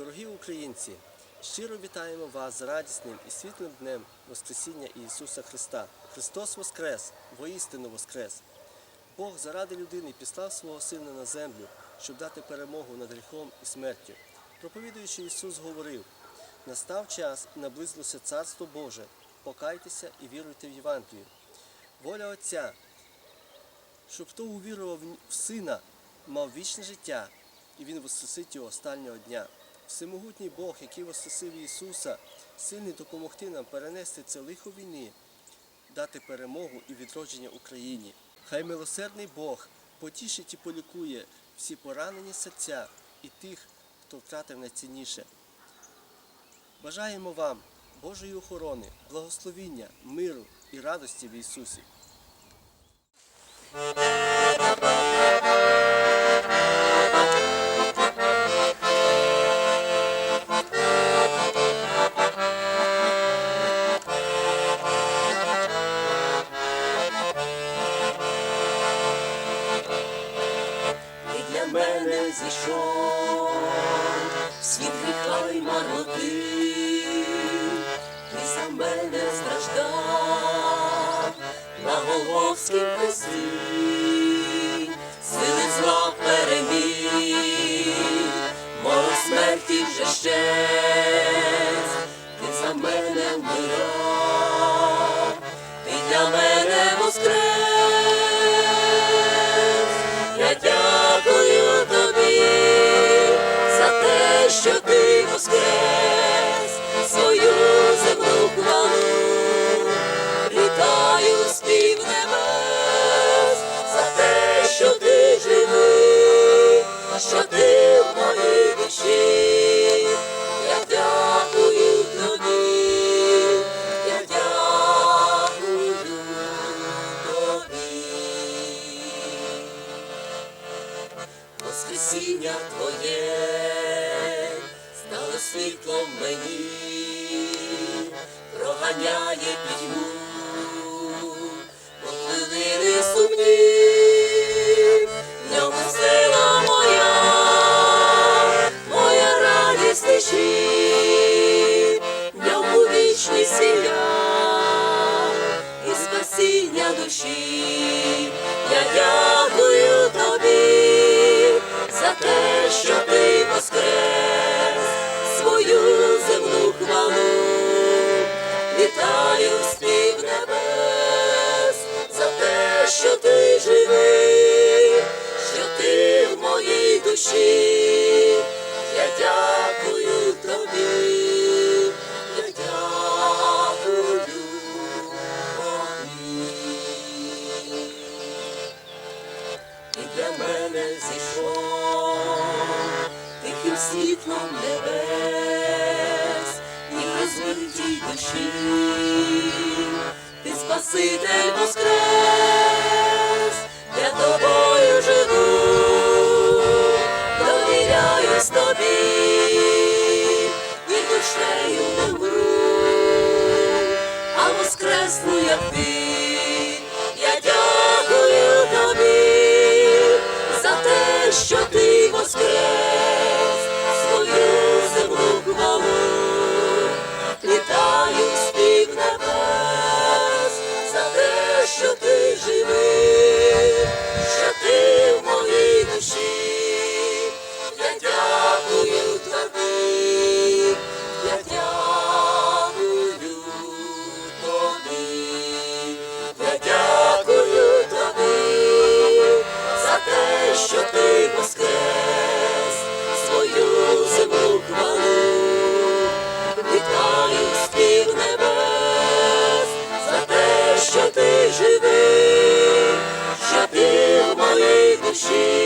Дорогі українці, щиро вітаємо вас з радісним і світлим днем Воскресіння Ісуса Христа. Христос Воскрес, воістину Воскрес. Бог заради людини післав свого Сина на землю, щоб дати перемогу над гріхом і смертю. Проповідуючи Ісус говорив: настав час і наблизилося Царство Боже. Покайтеся і віруйте в Євангелію. Воля Отця, щоб хто увірував в Сина, мав вічне життя, і Він воскресить його останнього дня. Всемогутній Бог, який воскресив Ісуса, сильний допомогти нам перенести це лихо війни, дати перемогу і відродження Україні. Хай милосердний Бог потішить і полікує всі поранені серця і тих, хто втратив найцінніше. Бажаємо вам Божої охорони, благословіння, миру і радості в Ісусі. Мене зійшов. Світ гріха й марноти, ти за мене страждав. На Голгофськім хресті, що ти воскрес свою земну хвалу, літаю спів небес за те, що ти живий, що ти в моїй душі. Я дякую тобі, я дякую тобі. Воскресіння Твоє стало світлом мені, проганяє пітьму, поплили сумні, в ньому сила моя, моя радість тиші, в ньому вічний сія і спасіння душі. Я дякую тихим світлом небес і розбитій душі, ти Спаситель воскрес, she